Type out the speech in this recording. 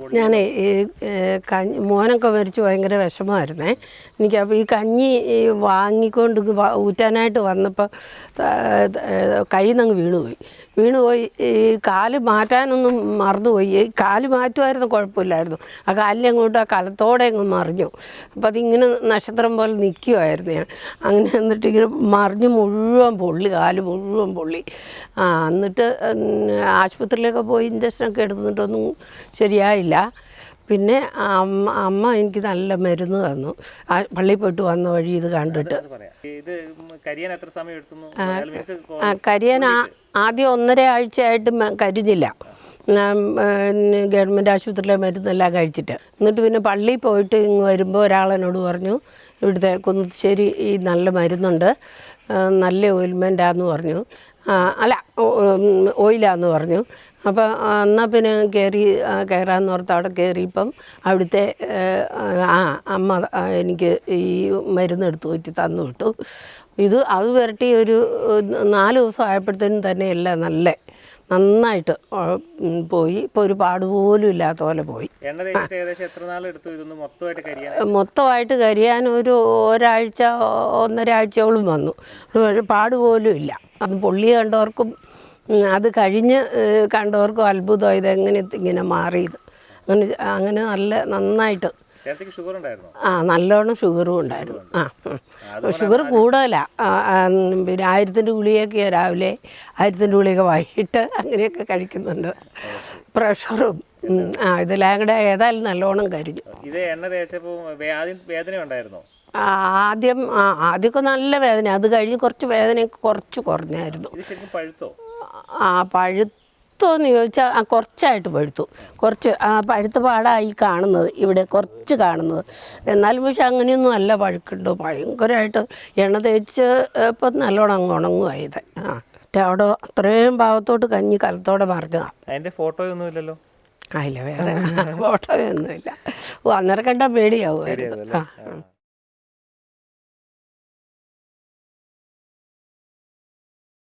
ഞാൻ ഈ കഞ്ഞി മോനൊക്കെ മരിച്ചു ഭയങ്കര വിഷമമായിരുന്നേ. എനിക്ക് അപ്പോൾ ഈ കഞ്ഞി വാങ്ങിക്കൊണ്ട് ഊറ്റാനായിട്ട് വന്നപ്പോൾ കൈ നിന്ന് അങ്ങ് വീണുപോയി വീണുപോയി ഈ കാൽ മാറ്റാനൊന്നും മറന്നുപോയി കാൽ മാറ്റുമായിരുന്നു കുഴപ്പമില്ലായിരുന്നു. ആ കാലിനെ അങ്ങോട്ട് ആ കലത്തോടെ അങ്ങ് മറിഞ്ഞു. അപ്പോൾ അതിങ്ങനെ നക്ഷത്രം പോലെ നിൽക്കുമായിരുന്നു ഞാൻ. അങ്ങനെ എന്നിട്ട് ഇങ്ങനെ മറിഞ്ഞ് മുഴുവൻ പൊള്ളി കാൽ മുഴുവൻ പൊള്ളി. ആ എന്നിട്ട് ആശുപത്രിയിലൊക്കെ പോയി ഇഞ്ചക്ഷനൊക്കെ എടുത്തിട്ടൊന്നും ശരിയായില്ല. പിന്നെ അമ്മ അമ്മ എനിക്ക് നല്ല മരുന്ന് തന്നു. ആ പള്ളിയിൽ പോയിട്ട് വന്ന വഴി ഇത് കണ്ടിട്ട്. ആ, കരിയാൻ ആദ്യം ഒന്നര ആഴ്ചയായിട്ട് കരുതില്ല. ഗവൺമെന്റ് ആശുപത്രിയിലെ മരുന്നെല്ലാം കഴിച്ചിട്ട്. എന്നിട്ട് പിന്നെ പള്ളിയിൽ പോയിട്ട് ഇങ്ങ് വരുമ്പോൾ ഒരാളെന്നോട് പറഞ്ഞു ഇവിടുത്തെ കുന്നശ്ശേരി ഈ നല്ല മരുന്നുണ്ട്. നല്ല ഓയിൽമെന്റാന്ന് പറഞ്ഞു. അല്ല ഓയിലാന്ന് പറഞ്ഞു. അപ്പോൾ എന്നാൽ പിന്നെ കയറി കയറാമെന്ന് ഓർത്ത് അവിടെ കയറിയപ്പം അവിടുത്തെ ആ അമ്മ എനിക്ക് ഈ മരുന്ന് എടുത്ത് വെച്ച് തന്നു വിട്ടു. ഇത് അത് വരട്ടി ഒരു നാല് ദിവസം ആയപ്പോഴത്തേനും തന്നെ എല്ലാം നല്ല നന്നായിട്ട് പോയി. ഇപ്പോൾ ഒരു പാടുപോലും ഇല്ലാത്ത പോലെ പോയി. മൊത്തമായിട്ട് കരിയാൻ? ഒരു ഒരാഴ്ച ഒന്നര ആഴ്ചയോളം വന്നു. ഒരു പാടുപോലും ഇല്ല. അത് പൊള്ളി കണ്ടവർക്കും അത് കഴിഞ്ഞ് കണ്ടവർക്കും അത്ഭുതമായി ഇതെങ്ങനെ ഇങ്ങനെ മാറിയത്? അങ്ങനെ അങ്ങനെ നല്ല നന്നായിട്ട് ആ നല്ലോണം ഷുഗറും ഉണ്ടായിരുന്നു. ആ ഷുഗർ കൂടുതലാണ് പിന്നെ ആയിരത്തിന്റെ ഗുളിയൊക്കെ രാവിലെ ആയിരത്തിന്റെ ഗുളിയൊക്കെ വൈകിട്ട് അങ്ങനെയൊക്കെ കഴിക്കുന്നുണ്ട്. പ്രഷറും ആ ഇതെല്ലാം കൂടെ ഏതായാലും നല്ലോണം കരിഞ്ഞു. ഇത് എണ്ണ തേച്ചപ്പോൾ ആദ്യം വേദന ഉണ്ടായിരുന്നോ? ആദ്യം ആദ്യമൊക്കെ നല്ല വേദന. അത് കഴിഞ്ഞ് കുറച്ച് വേദനയൊക്കെ കുറച്ച് കുറഞ്ഞായിരുന്നു. ആ പഴുത്തോ പഴുത്തോന്ന് ചോദിച്ചാൽ ആ കുറച്ചായിട്ട് പഴുത്തു കുറച്ച് ആ പഴുത്ത പാടായി കാണുന്നത് ഇവിടെ കുറച്ച് കാണുന്നത്. എന്നാലും പക്ഷെ അങ്ങനെയൊന്നും അല്ല പഴുക്കുണ്ട്. ഭയങ്കരമായിട്ട് എണ്ണ തേച്ച് ഇപ്പം നല്ലോണം അങ്ങ് ഉണങ്ങുമായത് ആ മറ്റേ അവിടെ അത്രയും ഭാഗത്തോട്ട് കഞ്ഞി കലത്തോടെ മറിഞ്ഞതാണ് അതിന്റെ ഫോട്ടോ ഒന്നും ഇല്ലല്ലോ അതില്ല വേറെ ഫോട്ടോയൊന്നുമില്ല. ഓ അന്നേരം കണ്ടാൽ പേടിയാവുമായിരുന്നു. ആ.